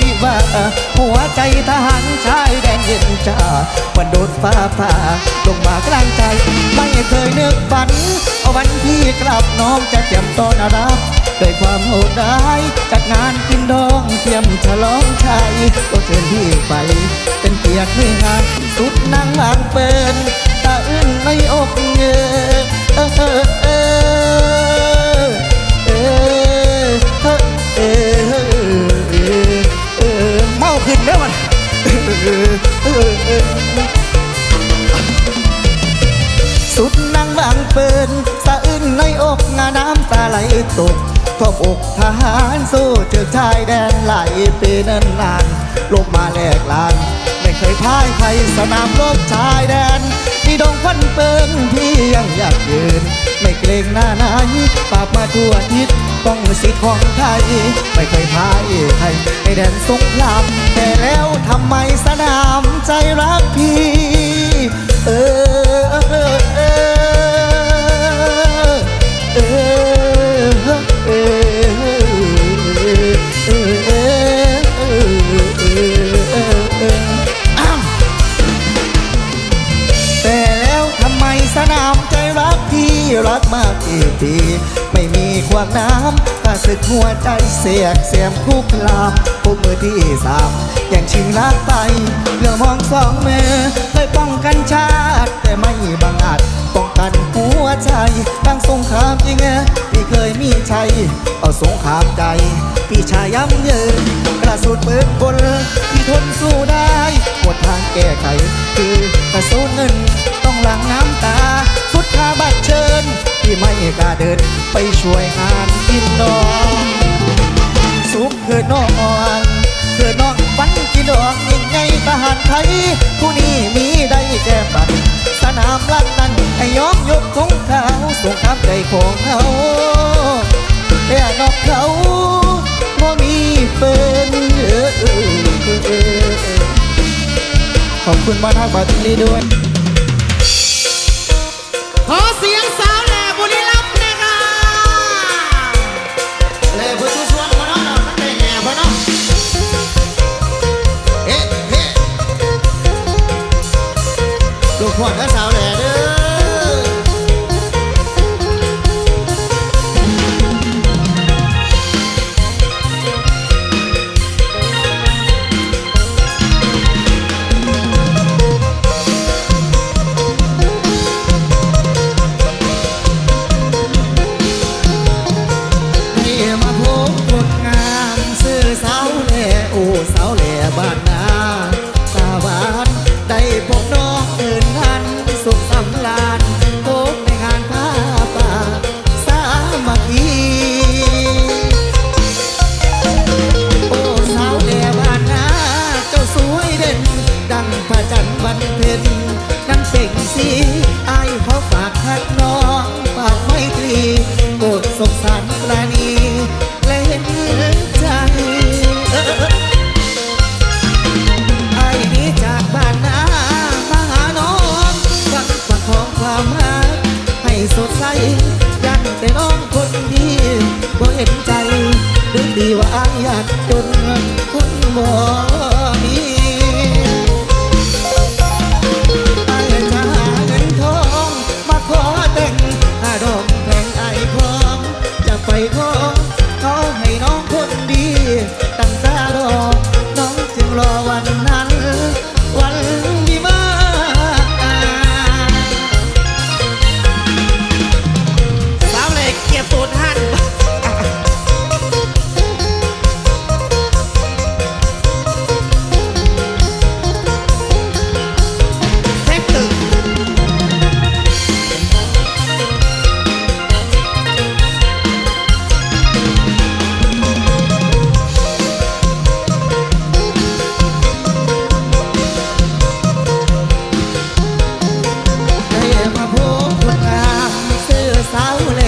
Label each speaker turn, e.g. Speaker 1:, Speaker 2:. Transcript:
Speaker 1: วิวาหัวใจทหารชายแดนเย็นชาวันโดนฟ้าผ่าลงมากลางใจ ไม่เคยนึกฝันเอาวันที่กลับน้องจะเตรียมต้อนรับด้วยความโหดร้ายจัดงานกินดองเตรียมฉลองชัยก็เชิญพี่ไป เป็นเกียรติให้งานสุดนางวางเปินตาอื่นในอกเงอเออเออเออ ขึ้นแล้วมันสุดนั่งบางเปินสะอื้นในอกงาน้ำตาไหลตกทบอกทหารสู้เจอชายแดนหลายปีเนินนานลบมาแลกลาน ไม่เคยพ่ายใครสนามรบชายแดนที่ดงฟันเปินที่ยังอยากยืน ไม่เกรงหน้าไหนปากมาทั่วทิศป้องสิทธิ์ของไทย ไม่เคยพ่ายใครในแดนสงคราม แต่แล้วทำไมสนามใจรักพี่ เออเออ เสียกเสียมคุกคลามพวกมือที่สามอย่งชิงรักไปเรื่องมองสองมือเคยป้องกันชาติแต่ไม่บังอาจป้องกันหัวใจตั้งสงครามจริงพี่เคยมีชัยเอาสงครามใจพี่ชายย้ำเยินกระสุนปืนกลที่ทนสู้ได้หมดทางแก้ไข คือกระสุนเงินต้องหลังน้ำตา สุดคาบัตรเชิญ ที่ไม่กล้าเดินไปช่วยงานกินดอง สุขคือน้องคือน้องฝันกินดอกยิ่งใหญ่ทหารไทยผู้นี้มีได้แก้บัตรสนามลัดนั้นให้ยอมยกธงขาวสงครามใจของเขาแต่นอกเขาบ่มีเป็นเออขอบคุณบ้านฮักบาติลีด้วย
Speaker 2: ลูกพ่อ สด
Speaker 1: ใสยันแต่น้องคนดีบ่เห็นใจาว
Speaker 2: แหล่